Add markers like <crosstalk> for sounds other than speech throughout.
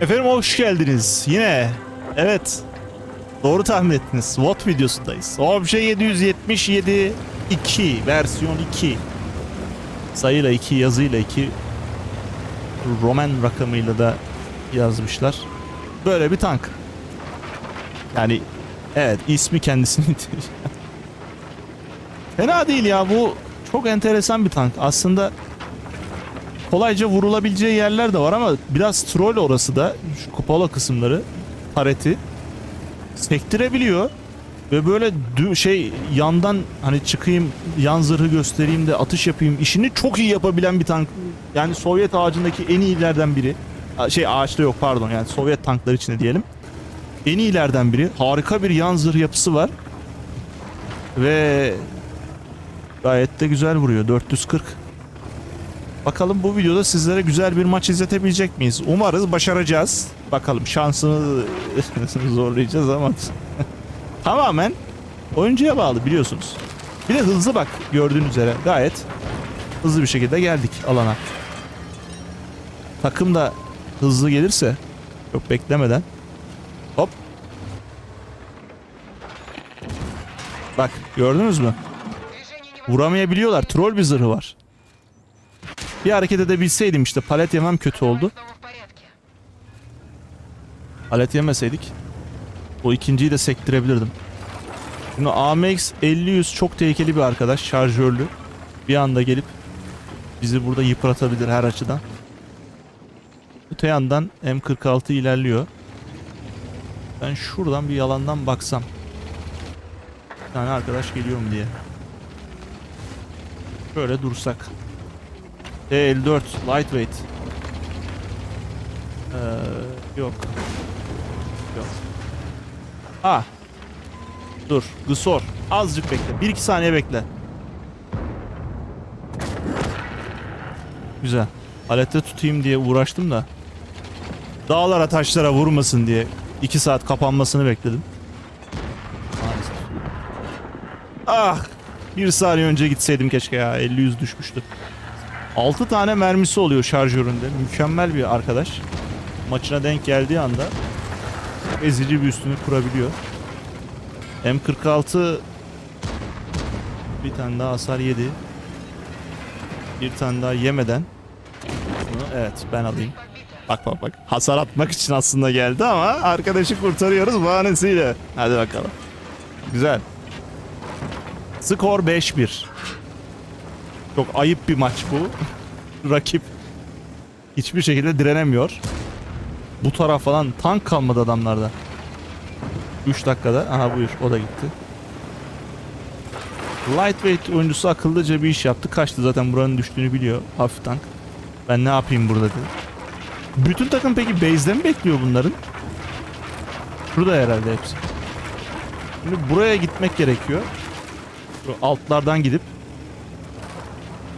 Efendim hoş geldiniz. Yine evet doğru tahmin ettiniz. SWAT videosundayız. Obje 777 2 versiyon 2 sayıyla 2 yazıyla 2 Roman rakamıyla da yazmışlar. Böyle bir tank. Yani evet ismi kendisini <laughs> Fena değil ya bu çok enteresan bir tank. Aslında kolayca vurulabileceği yerler de var ama biraz troll orası da şu kupola kısımları pareti sektirebiliyor. Ve böyle şey yandan hani çıkayım yan zırhı göstereyim de atış yapayım işini çok iyi yapabilen bir tank. Yani Sovyet ağacındaki en iyilerden biri. Şey ağaçta yok pardon yani Sovyet tankları içinde diyelim. En iyilerden biri. Harika bir yan zırh yapısı var. Ve gayet de güzel vuruyor. 440 Bakalım bu videoda sizlere güzel bir maç izletebilecek miyiz? Umarız başaracağız. Bakalım şansını <laughs> zorlayacağız ama <laughs> tamamen oyuncuya bağlı biliyorsunuz. Bir de hızlı bak gördüğünüz üzere gayet hızlı bir şekilde geldik alana. Takım da hızlı gelirse çok beklemeden hop Bak gördünüz mü? Vuramayabiliyorlar. Troll bir zırhı var. Bir hareket edebilseydim işte palet yemem kötü oldu. Palet yemeseydik o ikinciyi de sektirebilirdim. Şimdi AMX 50-100 çok tehlikeli bir arkadaş şarjörlü. Bir anda gelip bizi burada yıpratabilir her açıdan. Öte yandan M46 ilerliyor. Ben şuradan bir yalandan baksam. Bir tane arkadaş geliyor diye. Böyle dursak. T54 lightweight. Ee, yok. Yok. Ah. Dur. Gısor. Azıcık bekle. 1-2 saniye bekle. Güzel. Alette tutayım diye uğraştım da. Dağlara taşlara vurmasın diye 2 saat kapanmasını bekledim. Maalesef. Ah. Bir saniye önce gitseydim keşke ya. 50-100 düşmüştü. 6 tane mermisi oluyor şarjöründe. Mükemmel bir arkadaş. Maçına denk geldiği anda ezici bir üstünü kurabiliyor. M46 bir tane daha hasar yedi. Bir tane daha yemeden evet ben alayım. Bak bak bak. Hasar atmak için aslında geldi ama arkadaşı kurtarıyoruz bahanesiyle. Hadi bakalım. Güzel. Skor 5-1. Çok ayıp bir maç bu. Rakip hiçbir şekilde direnemiyor. Bu taraf falan tank kalmadı adamlarda. 3 dakikada. Aha buyur o da gitti. Lightweight oyuncusu akıllıca bir iş yaptı. Kaçtı zaten buranın düştüğünü biliyor. Hafif tank. Ben ne yapayım burada dedi. Bütün takım peki base'de mi bekliyor bunların? Şurada herhalde hepsi. Şimdi buraya gitmek gerekiyor. Şu altlardan gidip.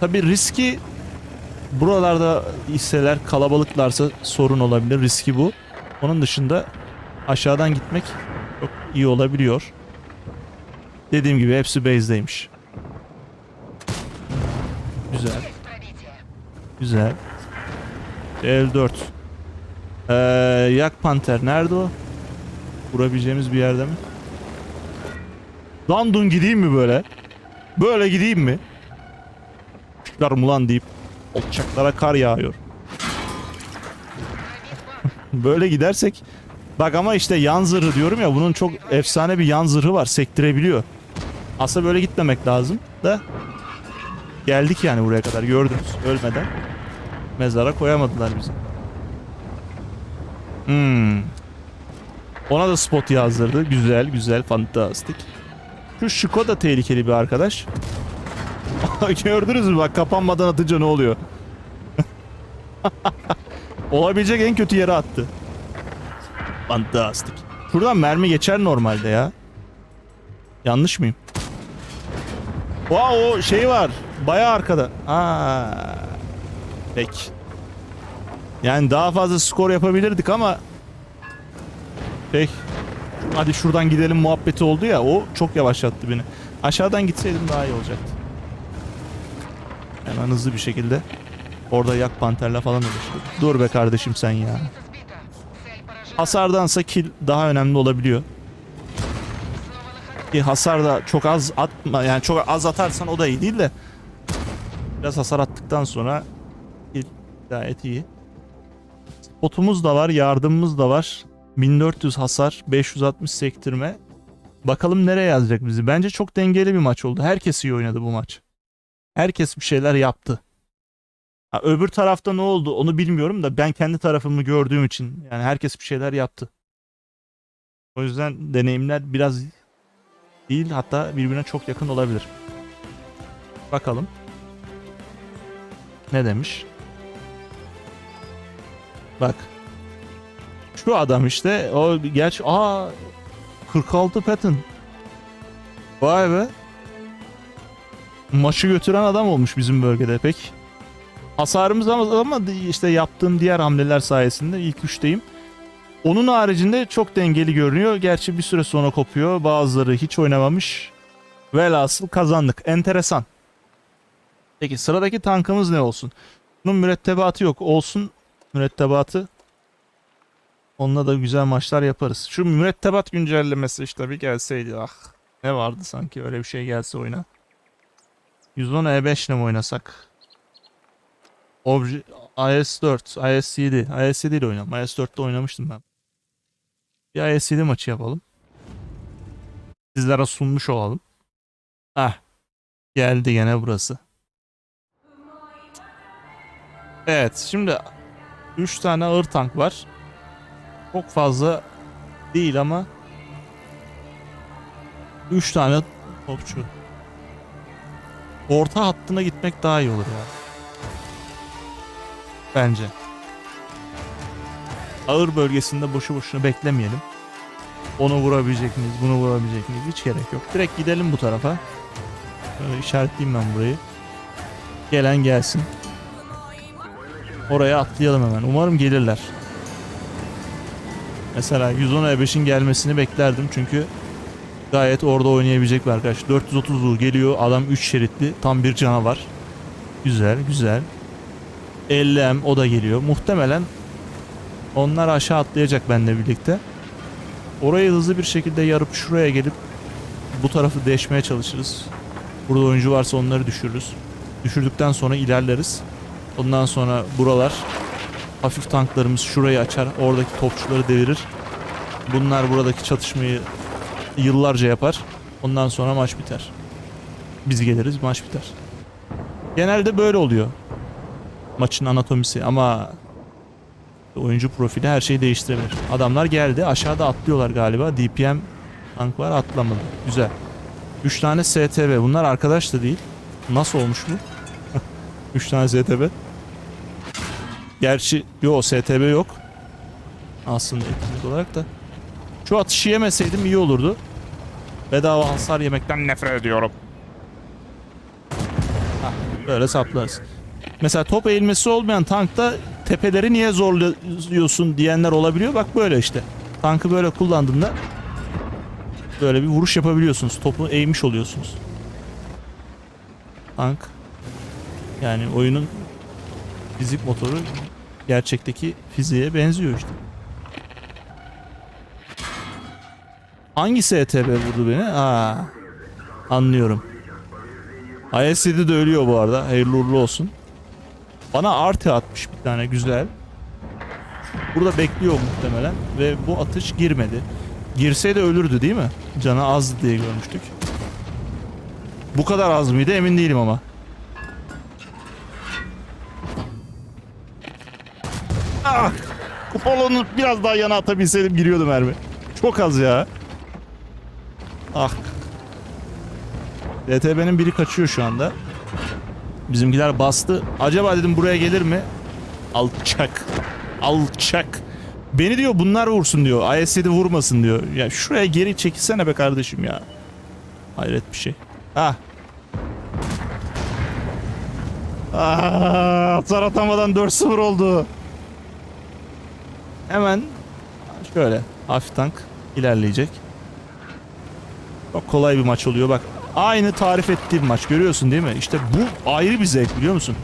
Tabi riski buralarda hisseler kalabalıklarsa sorun olabilir. Riski bu. Onun dışında aşağıdan gitmek çok iyi olabiliyor. Dediğim gibi hepsi base'deymiş. Güzel. Güzel. L4. Ee, yak panter nerede o? Vurabileceğimiz bir yerde mi? Dandun gideyim mi böyle? Böyle gideyim mi? Çıkarım ulan deyip Okçaklara kar yağıyor. <laughs> böyle gidersek Bak ama işte yan zırhı diyorum ya bunun çok efsane bir yan zırhı var sektirebiliyor. Aslında böyle gitmemek lazım da geldik yani buraya kadar gördünüz ölmeden. Mezara koyamadılar bizi. Hmm. Ona da spot yazdırdı. Güzel güzel fantastik. Şu Şiko da tehlikeli bir arkadaş. <laughs> Gördünüz mü bak kapanmadan atınca ne oluyor? <laughs> Olabilecek en kötü yere attı. Fantastik. Şuradan mermi geçer normalde ya. Yanlış mıyım? Wow o şey var. Baya arkada. Aa. Peki. Yani daha fazla skor yapabilirdik ama Peki. Hadi şuradan gidelim muhabbeti oldu ya o çok yavaşlattı beni. Aşağıdan gitseydim daha iyi olacaktı hemen hızlı bir şekilde. Orada yak panterle falan uğraşıyor. Dur be kardeşim sen ya. Hasardansa kill daha önemli olabiliyor. Ki hasar da çok az atma yani çok az atarsan o da iyi değil de biraz hasar attıktan sonra kill gayet iyi. Spotumuz da var, yardımımız da var. 1400 hasar, 560 sektirme. Bakalım nereye yazacak bizi. Bence çok dengeli bir maç oldu. Herkes iyi oynadı bu maç. Herkes bir şeyler yaptı. Ha, öbür tarafta ne oldu onu bilmiyorum da ben kendi tarafımı gördüğüm için yani herkes bir şeyler yaptı. O yüzden deneyimler biraz değil hatta birbirine çok yakın olabilir. Bakalım. Ne demiş? Bak. Şu adam işte o gerçi aa 46 pattern. Vay be. Maçı götüren adam olmuş bizim bölgede pek. Hasarımız ama, ama işte yaptığım diğer hamleler sayesinde ilk üçteyim. Onun haricinde çok dengeli görünüyor. Gerçi bir süre sonra kopuyor. Bazıları hiç oynamamış. Velhasıl kazandık. Enteresan. Peki sıradaki tankımız ne olsun? Bunun mürettebatı yok. Olsun mürettebatı. Onunla da güzel maçlar yaparız. Şu mürettebat güncellemesi işte bir gelseydi ah. Ne vardı sanki öyle bir şey gelse oyuna. 110 E5 ile mi oynasak? Obje IS4, IS7, IS7 ile oynayalım. IS4'te oynamıştım ben. Bir IS7 maçı yapalım. Sizlere sunmuş olalım. Ah. Geldi gene burası. Evet şimdi 3 tane ağır tank var. Çok fazla değil ama 3 tane topçu. Orta hattına gitmek daha iyi olur ya. Bence. Ağır bölgesinde boşu boşuna beklemeyelim. Onu vurabilecek miyiz, bunu vurabilecek miyiz hiç gerek yok. Direkt gidelim bu tarafa. Şöyle işaretleyeyim ben burayı. Gelen gelsin. Oraya atlayalım hemen. Umarım gelirler. Mesela 110 E5'in gelmesini beklerdim çünkü gayet orada oynayabilecek bir arkadaş. 430'lu geliyor. Adam 3 şeritli. Tam bir canavar. Güzel, güzel. 50M o da geliyor. Muhtemelen onlar aşağı atlayacak benimle birlikte. Orayı hızlı bir şekilde yarıp şuraya gelip bu tarafı deşmeye çalışırız. Burada oyuncu varsa onları düşürürüz. Düşürdükten sonra ilerleriz. Ondan sonra buralar hafif tanklarımız şurayı açar. Oradaki topçuları devirir. Bunlar buradaki çatışmayı yıllarca yapar. Ondan sonra maç biter. Biz geliriz maç biter. Genelde böyle oluyor. Maçın anatomisi ama oyuncu profili her şeyi değiştirebilir. Adamlar geldi aşağıda atlıyorlar galiba. DPM tank var atlamadı. Güzel. 3 tane STB bunlar arkadaş da değil. Nasıl olmuş bu? <laughs> 3 tane STB. Gerçi yo STB yok. Aslında etkinlik olarak da. Şu atışı yemeseydim iyi olurdu. Bedava hasar yemekten nefret ediyorum. Hah, böyle saplarız. Mesela top eğilmesi olmayan tankta tepeleri niye zorluyorsun diyenler olabiliyor. Bak böyle işte. Tankı böyle kullandığında böyle bir vuruş yapabiliyorsunuz. Topu eğmiş oluyorsunuz. Tank yani oyunun fizik motoru gerçekteki fiziğe benziyor işte. Hangisi ETB vurdu beni? Aa, anlıyorum. IS-7 de ölüyor bu arada. Hayırlı uğurlu olsun. Bana artı atmış bir tane güzel. Burada bekliyor muhtemelen ve bu atış girmedi. Girseydi ölürdü değil mi? Canı az diye görmüştük. Bu kadar az mıydı emin değilim ama. Ah! Kupolonu biraz daha yana atabilseydim giriyordu mermi. Çok az ya. Ah. DTB'nin biri kaçıyor şu anda. Bizimkiler bastı. Acaba dedim buraya gelir mi? Alçak. Alçak. Beni diyor bunlar vursun diyor. IS-7 vurmasın diyor. Ya şuraya geri çekilsene be kardeşim ya. Hayret bir şey. Ah. Ah, hasar atamadan 4-0 oldu. Hemen şöyle hafif tank ilerleyecek. Çok kolay bir maç oluyor bak. Aynı tarif ettiğim maç görüyorsun değil mi? İşte bu ayrı bir zevk biliyor musun?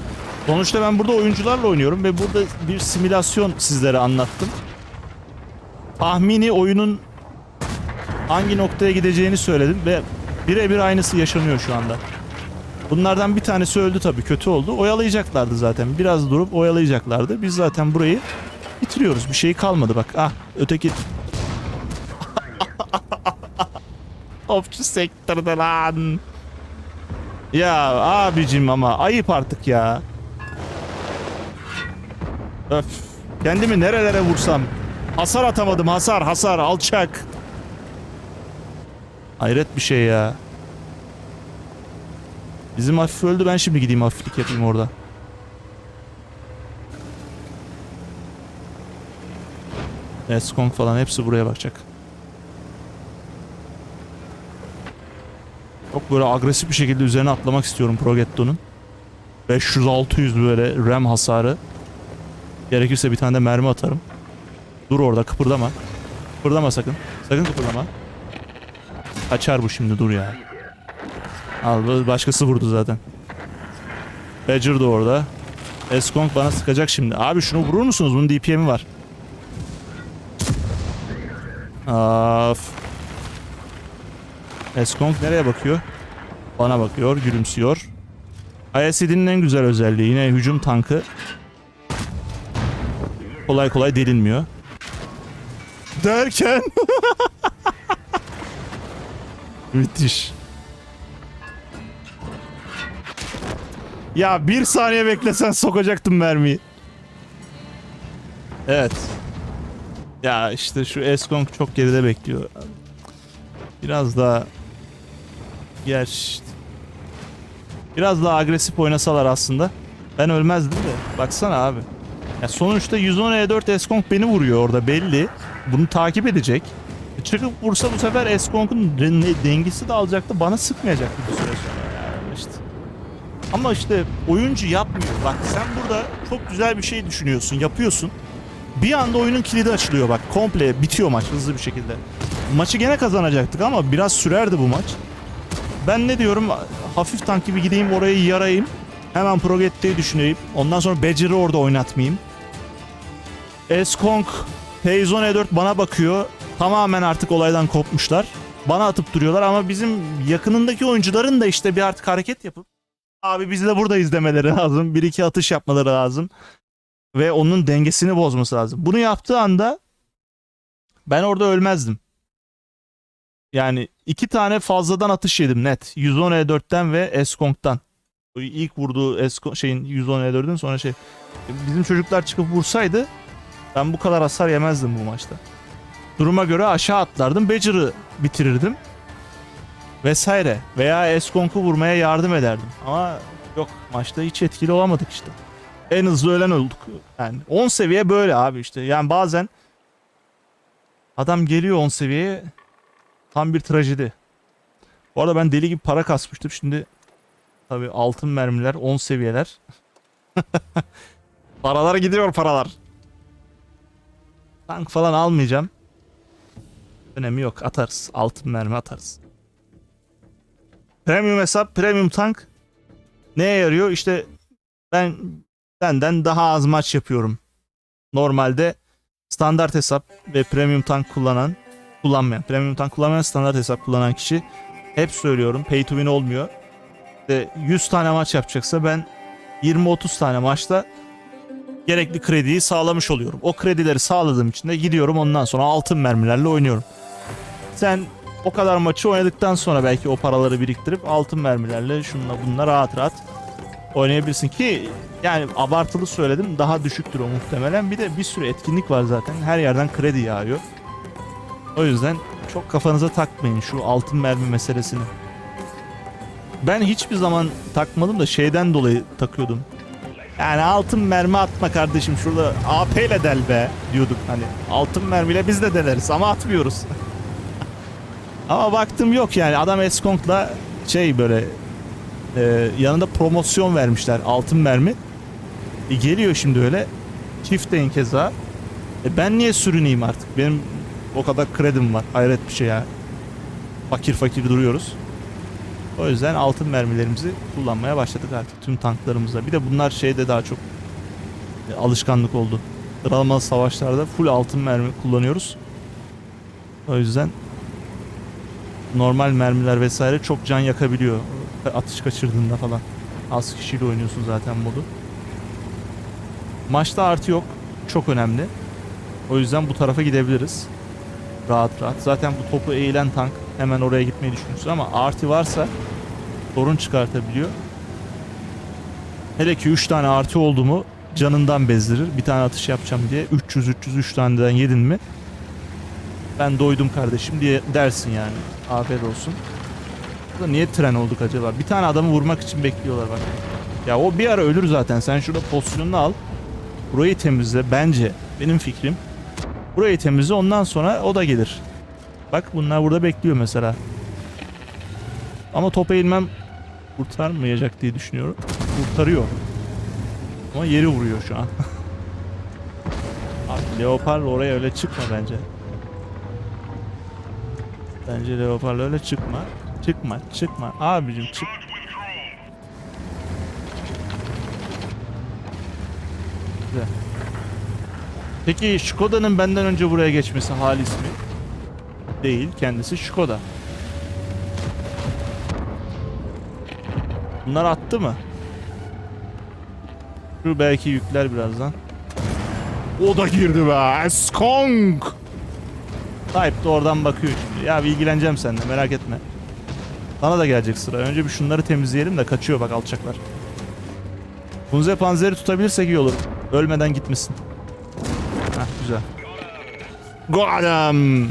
Sonuçta ben burada oyuncularla oynuyorum ve burada bir simülasyon sizlere anlattım. tahmini oyunun hangi noktaya gideceğini söyledim ve birebir aynısı yaşanıyor şu anda. Bunlardan bir tanesi öldü tabii kötü oldu. Oyalayacaklardı zaten. Biraz durup oyalayacaklardı. Biz zaten burayı bitiriyoruz. Bir şey kalmadı bak. Ah öteki Topçu sektörde lan. Ya abicim ama ayıp artık ya. Öf. Kendimi nerelere vursam. Hasar atamadım hasar hasar alçak. Hayret bir şey ya. Bizim hafif öldü ben şimdi gideyim hafiflik yapayım orada. Eskong falan hepsi buraya bakacak. Çok böyle agresif bir şekilde üzerine atlamak istiyorum Progetto'nun. 500-600 böyle RAM hasarı. Gerekirse bir tane de mermi atarım. Dur orada kıpırdama. Kıpırdama sakın. Sakın kıpırdama. Kaçar bu şimdi dur ya. Al başkası vurdu zaten. Badger da orada. Eskong bana sıkacak şimdi. Abi şunu vurur musunuz? Bunun DPM'i var. Of. Eskong nereye bakıyor? Bana bakıyor, gülümsüyor. ISD'nin en güzel özelliği yine hücum tankı. Kolay kolay delinmiyor. Derken <laughs> Müthiş. Ya bir saniye beklesen sokacaktım mermiyi. Evet. Ya işte şu Eskong çok geride bekliyor. Biraz daha Gerçi Biraz daha agresif oynasalar aslında ben ölmezdim de. Baksana abi. Ya sonuçta 110 E4 Eskong beni vuruyor orada belli. Bunu takip edecek. E Çıkıp vursa bu sefer Eskong'un de- dengesi de alacaktı. Bana sıkmayacaktı bir süre sonra. Yani işte. Ama işte oyuncu yapmıyor. Bak sen burada çok güzel bir şey düşünüyorsun, yapıyorsun. Bir anda oyunun kilidi açılıyor bak. Komple bitiyor maç hızlı bir şekilde. Maçı gene kazanacaktık ama biraz sürerdi bu maç. Ben ne diyorum? Hafif tank gibi gideyim orayı yarayayım. Hemen Progette'yi düşüneyim. Ondan sonra Badger'ı orada oynatmayayım. Eskong, Peyzon E4 bana bakıyor. Tamamen artık olaydan kopmuşlar. Bana atıp duruyorlar ama bizim yakınındaki oyuncuların da işte bir artık hareket yapıp abi biz de burada izlemeleri lazım. Bir iki atış yapmaları lazım. Ve onun dengesini bozması lazım. Bunu yaptığı anda ben orada ölmezdim. Yani iki tane fazladan atış yedim net. 110 E4'ten ve Eskong'dan. İlk vurduğu Esko şeyin 110 E4'ün sonra şey. Bizim çocuklar çıkıp vursaydı ben bu kadar hasar yemezdim bu maçta. Duruma göre aşağı atlardım. Badger'ı bitirirdim. Vesaire. Veya Eskong'u vurmaya yardım ederdim. Ama yok maçta hiç etkili olamadık işte. En hızlı ölen olduk. Yani 10 seviye böyle abi işte. Yani bazen adam geliyor 10 seviyeye Tam bir trajedi. Bu arada ben deli gibi para kasmıştım. Şimdi tabii altın mermiler 10 seviyeler. <laughs> paralar gidiyor paralar. Tank falan almayacağım. Önemi yok atarız. Altın mermi atarız. Premium hesap, premium tank neye yarıyor? İşte ben senden daha az maç yapıyorum. Normalde standart hesap ve premium tank kullanan kullanmayan, premium tank kullanmayan standart hesap kullanan kişi hep söylüyorum pay to win olmuyor. İşte 100 tane maç yapacaksa ben 20-30 tane maçta gerekli krediyi sağlamış oluyorum. O kredileri sağladığım için de gidiyorum ondan sonra altın mermilerle oynuyorum. Sen o kadar maçı oynadıktan sonra belki o paraları biriktirip altın mermilerle şunla bununla rahat rahat oynayabilirsin ki yani abartılı söyledim daha düşüktür o muhtemelen. Bir de bir sürü etkinlik var zaten. Her yerden kredi yağıyor. O yüzden çok kafanıza takmayın şu altın mermi meselesini. Ben hiçbir zaman takmadım da şeyden dolayı takıyordum. Yani altın mermi atma kardeşim şurada AP ile del be diyorduk hani. Altın mermiyle biz de deleriz ama atmıyoruz. <laughs> ama baktım yok yani adam Eskong'la şey böyle e, yanında promosyon vermişler altın mermi. E, geliyor şimdi öyle. Çift keza. E, ben niye sürüneyim artık? Benim o kadar kredim var. Hayret bir şey ya. Fakir fakir duruyoruz. O yüzden altın mermilerimizi kullanmaya başladık artık tüm tanklarımızda. Bir de bunlar şeyde daha çok e, alışkanlık oldu. Sıralamalı savaşlarda full altın mermi kullanıyoruz. O yüzden normal mermiler vesaire çok can yakabiliyor. Atış kaçırdığında falan. Az kişiyle oynuyorsun zaten modu. Maçta artı yok. Çok önemli. O yüzden bu tarafa gidebiliriz. Rahat rahat. Zaten bu topu eğilen tank hemen oraya gitmeyi düşünüyorsun ama artı varsa sorun çıkartabiliyor. Hele ki 3 tane artı oldu mu canından bezdirir. Bir tane atış yapacağım diye 300 300 3 taneden yedin mi ben doydum kardeşim diye dersin yani. Afiyet olsun. Burada niye tren olduk acaba? Bir tane adamı vurmak için bekliyorlar bak. Ya o bir ara ölür zaten. Sen şurada pozisyonunu al. Burayı temizle bence. Benim fikrim. Burayı temizle ondan sonra o da gelir. Bak bunlar burada bekliyor mesela. Ama topa eğilmem kurtarmayacak diye düşünüyorum. Kurtarıyor. Ama yeri vuruyor şu an. <laughs> Abi Leopard'la oraya öyle çıkma bence. Bence Leopard'la öyle çıkma. Çıkma, çıkma. Abicim çık. Peki Skoda'nın benden önce buraya geçmesi halis mi? Değil, kendisi Skoda. Bunlar attı mı? Şu belki yükler birazdan. O da girdi be. Skong. Tayyip de oradan bakıyor şimdi. Ya bilgileneceğim seninle merak etme. Sana da gelecek sıra. Önce bir şunları temizleyelim de kaçıyor bak alçaklar. Bunze panzeri tutabilirsek iyi olur. Ölmeden gitmesin. Güzel. Got him.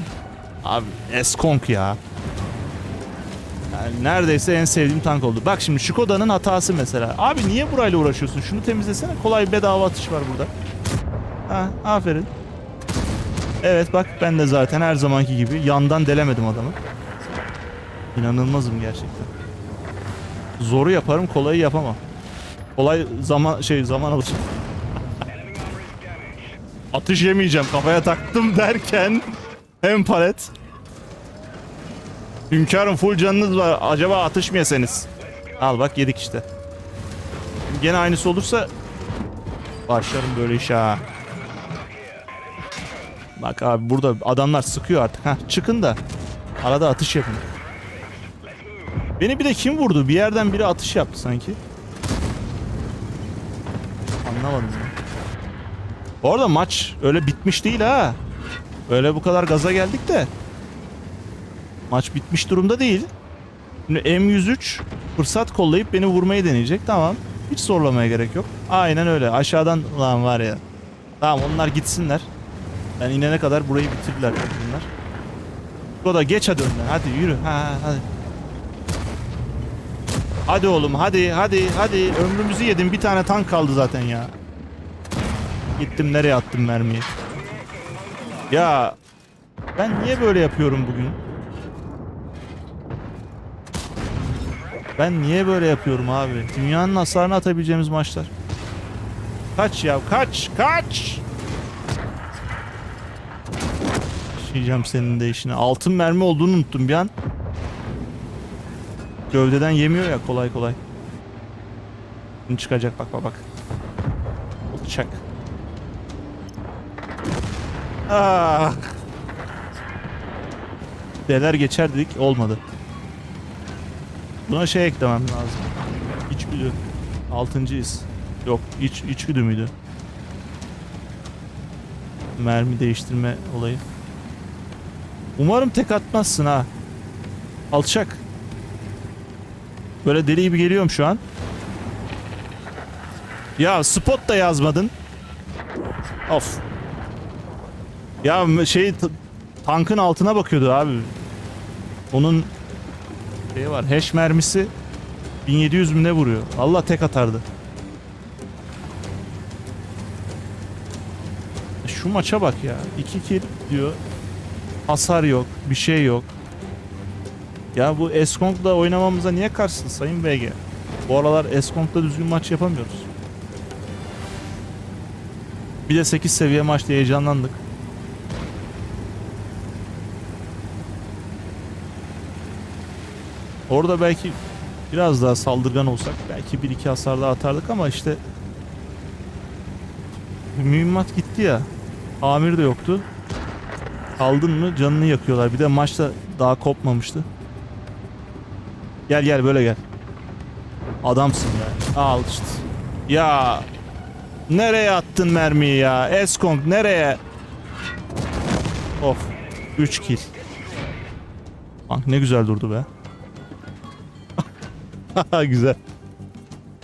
Abi Eskong ya. Yani neredeyse en sevdiğim tank oldu. Bak şimdi Skoda'nın hatası mesela. Abi niye burayla uğraşıyorsun? Şunu temizlesene. Kolay bedava atış var burada. Ha, aferin. Evet bak ben de zaten her zamanki gibi yandan delemedim adamı. İnanılmazım gerçekten. Zoru yaparım, kolayı yapamam. Kolay zaman şey zaman alır. Atış yemeyeceğim kafaya taktım derken hem palet. Hünkârım full canınız var. Acaba atış mı yeseniz? Al bak yedik işte. Gene aynısı olursa başlarım böyle işe ha. Bak abi burada adamlar sıkıyor artık. Heh, çıkın da arada atış yapın. Beni bir de kim vurdu? Bir yerden biri atış yaptı sanki. Anlamadım. Bu arada maç öyle bitmiş değil ha. Öyle bu kadar gaza geldik de. Maç bitmiş durumda değil. Şimdi M103 fırsat kollayıp beni vurmayı deneyecek. Tamam. Hiç zorlamaya gerek yok. Aynen öyle. Aşağıdan ulan var ya. Tamam onlar gitsinler. Ben inene kadar burayı bitirdiler bunlar. O da geç hadi önden. Hadi yürü. Ha, ha, hadi. Hadi oğlum hadi hadi hadi. Ömrümüzü yedim. Bir tane tank kaldı zaten ya. Gittim nereye attım mermiyi. Ya ben niye böyle yapıyorum bugün? Ben niye böyle yapıyorum abi? Dünyanın hasarını atabileceğimiz maçlar. Kaç ya kaç kaç. Yiyeceğim senin de işine. Altın mermi olduğunu unuttum bir an. Gövdeden yemiyor ya kolay kolay. Şimdi çıkacak bak bak bak. Olacak. Ah. Deler geçer dedik olmadı. Buna şey eklemem lazım. İçgüdü. Altıncıyız. Yok iç, içgüdü müydü? Mermi değiştirme olayı. Umarım tek atmazsın ha. Alçak. Böyle deli gibi geliyorum şu an. Ya spot da yazmadın. Of. Ya şey tankın altına bakıyordu abi. Onun şey var. Hash mermisi 1700 mü ne vuruyor? Allah tek atardı. Şu maça bak ya. 2 kill diyor. Hasar yok. Bir şey yok. Ya bu Eskong'da oynamamıza niye karşısın Sayın BG? Bu aralar Eskong'da düzgün maç yapamıyoruz. Bir de 8 seviye maçta heyecanlandık. Orada belki biraz daha saldırgan olsak belki 1-2 hasar daha atardık ama işte mühimmat gitti ya. Amir de yoktu. Kaldın mı canını yakıyorlar. Bir de maçta daha kopmamıştı. Gel gel böyle gel. Adamsın ya. Al işte. Ya nereye attın mermiyi ya? Eskong nereye? Of. 3 kill. Bak ne güzel durdu be. <laughs> güzel.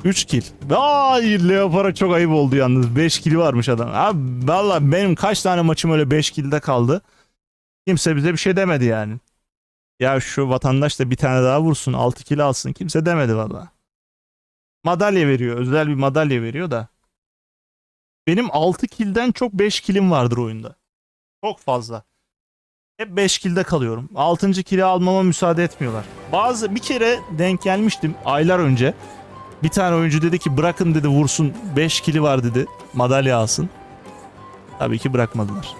3 kill. Ay Leopard'a çok ayıp oldu yalnız. 5 kill varmış adam. Abi valla benim kaç tane maçım öyle 5 kill'de kaldı. Kimse bize bir şey demedi yani. Ya şu vatandaş da bir tane daha vursun 6 kill alsın. Kimse demedi valla. Madalya veriyor. Özel bir madalya veriyor da. Benim 6 kill'den çok 5 killim vardır oyunda. Çok fazla. Hep 5 kill'de kalıyorum. 6. kill'i almama müsaade etmiyorlar. Bazı bir kere denk gelmiştim aylar önce. Bir tane oyuncu dedi ki bırakın dedi vursun 5 kili var dedi madalya alsın. Tabii ki bırakmadılar.